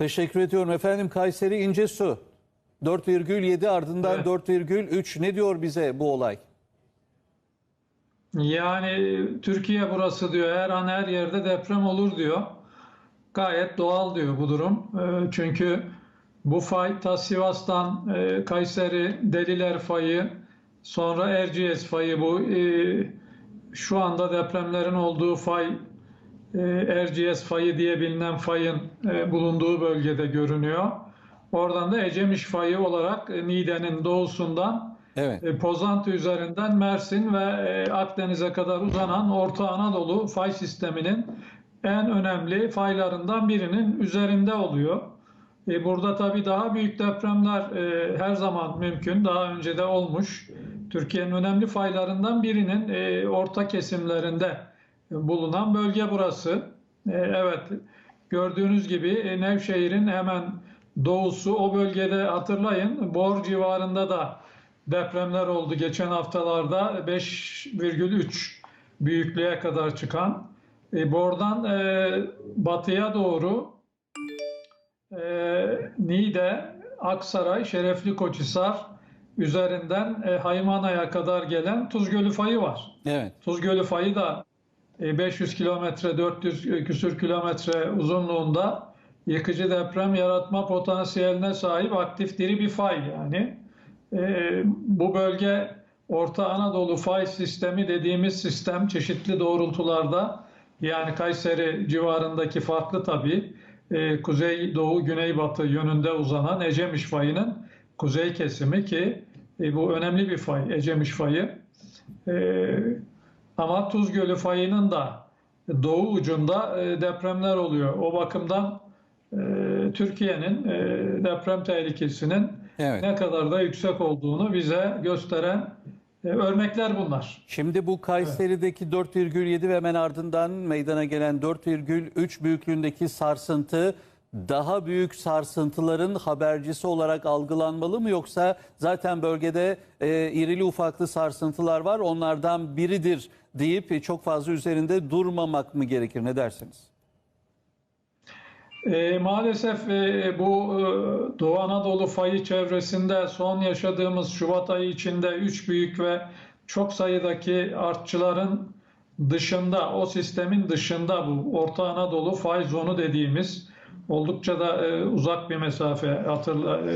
Teşekkür ediyorum efendim. Kayseri İncesu 4,7 ardından Evet. 4,3 ne diyor bize bu olay? Yani Türkiye burası diyor her an her yerde deprem olur diyor. Gayet doğal diyor bu durum. Ee, Çünkü bu fay ta Sivas'tan e, Kayseri, Deliler fayı, sonra Erciyes fayı bu e, şu anda depremlerin olduğu fay Erciyes fayı diye bilinen fayın e, bulunduğu bölgede görünüyor. Oradan da Ecemiş fayı olarak e, Niğde'nin doğusundan Evet. e, Pozantı üzerinden Mersin ve Akdeniz'e kadar uzanan Orta Anadolu fay sisteminin en önemli faylarından birinin üzerinde oluyor. Burada tabii daha büyük depremler her zaman mümkün. Daha önce de olmuş. Türkiye'nin önemli faylarından birinin orta kesimlerinde bulunan bölge burası. E, Evet, gördüğünüz gibi e, Nevşehir'in hemen doğusu o bölgede hatırlayın Bor civarında da depremler oldu geçen haftalarda 5,3 büyüklüğe kadar çıkan. E, Bor'dan batıya doğru Niğde, Aksaray, Şerefli Koçhisar üzerinden Haymana'ya kadar gelen Tuz Gölü fayı var. Evet. Tuz Gölü fayı da 500 kilometre, 400 küsür kilometre uzunluğunda yıkıcı deprem yaratma potansiyeline sahip aktif diri bir fay yani. E, Bu bölge Orta Anadolu fay sistemi dediğimiz sistem çeşitli doğrultularda yani Kayseri civarındaki farklı tabii e, kuzey doğu güneybatı yönünde uzanan Ecemiş fayının kuzey kesimi ki e, bu önemli bir fay Ecemiş fayı. E, ama Tuz Gölü fayının da doğu ucunda e, depremler oluyor. O bakımdan e, Türkiye'nin e, deprem tehlikesinin Evet. ne kadar da yüksek olduğunu bize gösteren örnekler bunlar. Şimdi bu Kayseri'deki 4,7 ve hemen ardından meydana gelen 4,3 büyüklüğündeki sarsıntı daha büyük sarsıntıların habercisi olarak algılanmalı mı yoksa zaten bölgede e, irili ufaklı sarsıntılar var onlardan biridir deyip çok fazla üzerinde durmamak mı gerekir ne dersiniz? E, maalesef e, bu e, Doğu Anadolu fayı çevresinde son yaşadığımız Şubat ayı içinde üç büyük ve çok sayıdaki artçıların dışında, o sistemin dışında bu Orta Anadolu fay zonu dediğimiz oldukça da e, uzak bir mesafe hatırla e,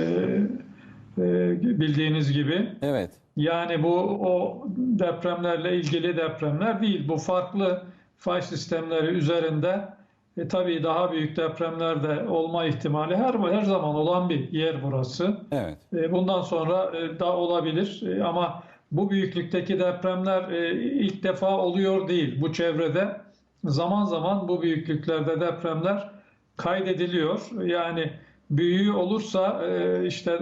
e, bildiğiniz gibi. Evet. Yani bu o depremlerle ilgili depremler değil. Bu farklı fay sistemleri üzerinde e, tabii daha büyük depremler de olma ihtimali her her zaman olan bir yer burası. Evet. E, bundan sonra e, da olabilir E, ama bu büyüklükteki depremler e, ilk defa oluyor değil. Bu çevrede zaman zaman bu büyüklüklerde depremler kaydediliyor. Yani büyüğü olursa e, işte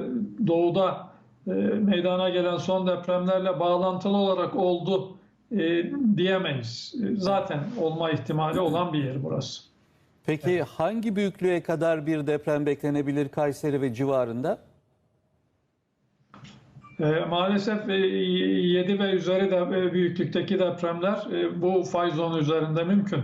doğuda e, meydana gelen son depremlerle bağlantılı olarak oldu e, diyemeyiz. Zaten olma ihtimali olan bir yer burası. Peki hangi büyüklüğe kadar bir deprem beklenebilir Kayseri ve civarında? Maalesef e, 7 ve üzeri de büyüklükteki depremler bu fay zonu üzerinde mümkün.